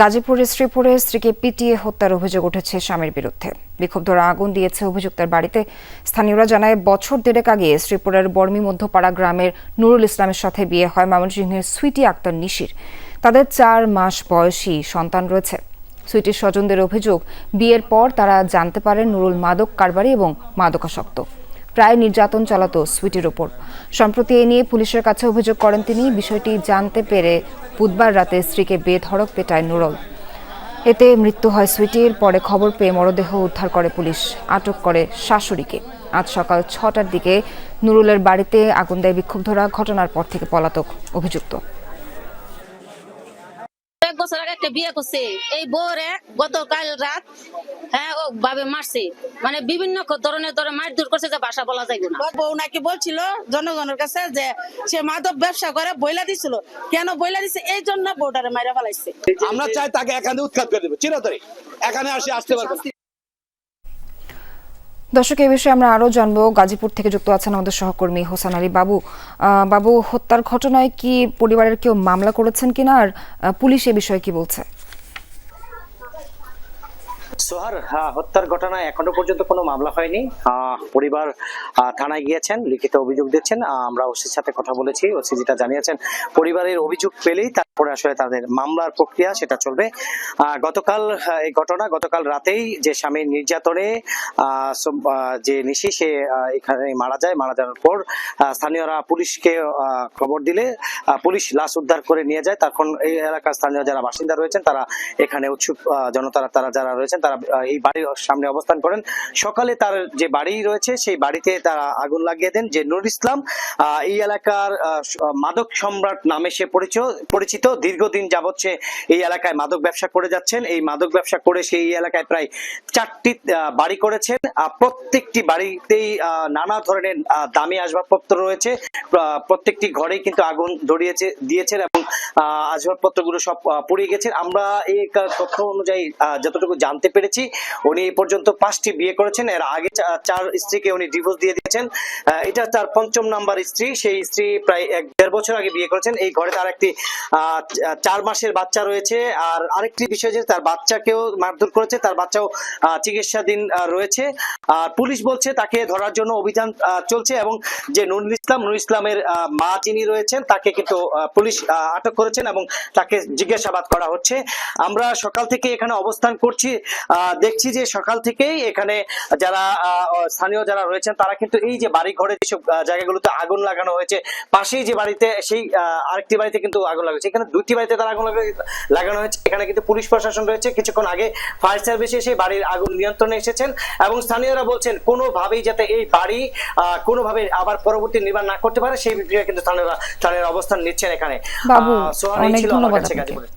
গাজীপুরের শ্রীপুরে স্ত্রীকে পিটিয়ে হত্যার অভিযোগ উঠেছে স্বামীর বিরুদ্ধে। বিক্ষুব্ধরা আগুন দিয়েছে অভিযুক্তের বাড়িতে। স্থানীয়রা জানায়, বছর দেড়েক আগে শ্রীপুরের বর্মি মধ্যপাড়া গ্রামের নুরুল ইসলামের সাথে বিয়ে হয় ময়মনসিংহের সুইটি আক্তার নিশির। তাদের চার মাস বয়সী সন্তান রয়েছে। সুইটির স্বজনদের অভিযোগ, বিয়ের পর তারা জানতে পারেন নুরুল মাদক কারবারি এবং মাদকাসক্ত। প্রায় নির্যাতন চালাতো সুইটির ওপর। সম্প্রতি এ নিয়ে পুলিশের কাছে অভিযোগ করেন তিনি, বিষয়টি জানতে পেরে বুধবার রাতে স্ত্রীকে বেধড়ক পেটায় নুরল। এতে মৃত্যু হয় সুইটির, পরে খবর পেয়ে মরদেহ উদ্ধার করে পুলিশ, আটক করে শাশুড়িকে। আজ সকাল ছটার দিকে নুরুলের বাড়িতে আগুন দেয় বিক্ষুব্ধরা, ঘটনার পর থেকে পলাতক অভিযুক্ত। বছর আগে একটা বিয়ে করছে। এই বউরে গতকাল রাত হ্যাঁ ও ভাবে মারছে। মানে বিভিন্ন ধরনের ধরে দূর করছে যে বাসা বলা যায় না। বউ নাকি বলছিল জনগণের কাছে যে সে মাদক ব্যবসা করে বইলা দিছিল। কেন বইলা দিছে? এই জন্য বউটারে মাইরা ফেলাইছে। আমরা চাই তাকে এখানে উৎখাত করে দেবো। চিরতরে। এখানে আসে আসতে পারবে। দর্শক, এই বিষয়ে আমরা আরও জানব। গাজীপুর থেকে যুক্ত আছেন আমাদের সহকর্মী হোসান আলী বাবু। বাবু, হত্যার ঘটনায় কি পরিবারের কেউ মামলা করেছেন কিনা? আর পুলিশ এ বিষয়ে কি বলছে? সোহার হত্যার ঘটনায় এখনও পর্যন্ত কোনো মামলা হয়নি। পরিবার থানায় গিয়েছেন, লিখিত অভিযোগ দিচ্ছেন। আমরা ওসির সাথে কথা বলেছি, ওসি যেটা জানিয়েছেন, পরিবারের অভিযোগ পেলেই তারপরে আসলে তাদের মামলার প্রক্রিয়া সেটা চলবে। গতকাল এই ঘটনা, গতকাল রাতেই যে স্বামীর নির্যাতনে যে নিশি, সে এখানে মারা যায়। মারা যাওয়ার পর স্থানীয়রা পুলিশকে খবর দিলে পুলিশ লাশ উদ্ধার করে নিয়ে যায়। তখন এই এলাকার স্থানীয় যারা বাসিন্দা রয়েছেন, তারা এখানে উৎসুক জনতারা, তারা যারা রয়েছেন, তারা আহ, এই বাড়ির সামনে অবস্থান করেন। সকালে তার যে বাড়ি রয়েছে সেই বাড়িতে তারা আগুন লাগিয়ে দেন যে নুর ইসলাম এই এলাকার মাদক সম্রাট নামে সে পরিচ- পরিচিত। দীর্ঘদিন যাবৎ সে এই এলাকায় মাদক ব্যবসা করে যাচ্ছেন। এই মাদক ব্যবসা করে সেই এলাকায় প্রায় চারটি বাড়ি করেছেন। প্রত্যেকটি বাড়িতেই নানা ধরনের দামি আসবাবপত্র রয়েছে। প্রত্যেকটি ঘরেই কিন্তু আগুন ধরিয়েছে দিয়েছেন এবং আসবাবপত্রগুলো সব পুড়িয়ে গেছে আমরা এই তথ্য অনুযায়ী যতটুকু জানতে পেরেছি, উনি এই পর্যন্ত পাঁচটি বিয়ে করেছেন। এর আগে চার স্ত্রীকে উনি ডিভোর্স দিয়ে দিয়েছেন। এটা তার পঞ্চম নাম্বার স্ত্রী। সেই স্ত্রী প্রায় এক, দেড় বছর আগে বিয়ে করেছেন। এই ঘরে তার একটি চার মাসের বাচ্চা রয়েছে। আর আরেকটি বিষয় যে, তার বাচ্চাকেও মারধর করেছে। তার বাচ্চাও চিকিৎসাধীন রয়েছে। আর পুলিশ বলছে, তাকে ধরার জন্য অভিযান চলছে এবং যে নুরুল ইসলাম, নুরুল ইসলামের মা যিনি রয়েছেন, তাকে কিন্তু পুলিশ আটক করেছেন এবং তাকে জিজ্ঞাসাবাদ করা হচ্ছে। আমরা সকাল থেকে এখানে অবস্থান করছি। দেখছি যে সকাল থেকেই এখানে যারা স্থানীয় যারা রয়েছেন, তারা কিন্তু এই যে বাড়ি ঘরে যেসব জায়গাগুলোতে আগুন লাগানো হয়েছে, পাশেই যে বাড়িতে, সেই আরেকটি বাড়িতে কিন্তু আগুন লাগাচ্ছে এখানে দুটি বাড়িতে তারা আগুন লাগানো হয়েছে এখানে কিন্তু পুলিশ প্রশাসন রয়েছে। কিছুক্ষণ আগে ফায়ার সার্ভিস এসে বাড়ির আগুন নিয়ন্ত্রণে এসেছেন এবং স্থানীয়রা বলছেন, কোনোভাবেই যাতে এই বাড়ি কোনোভাবে আবার পরবর্তী নির্মাণ না করতে পারে, সেই বিষয়ে কিন্তু স্থানীয়রা স্থানীয় অবস্থান নিচ্ছেন এখানে। বাবু, আহ, সোহান, এই অনেক ছিল আমার ধন্যবাদ কাছে আপনাকে। গাজীপুরে।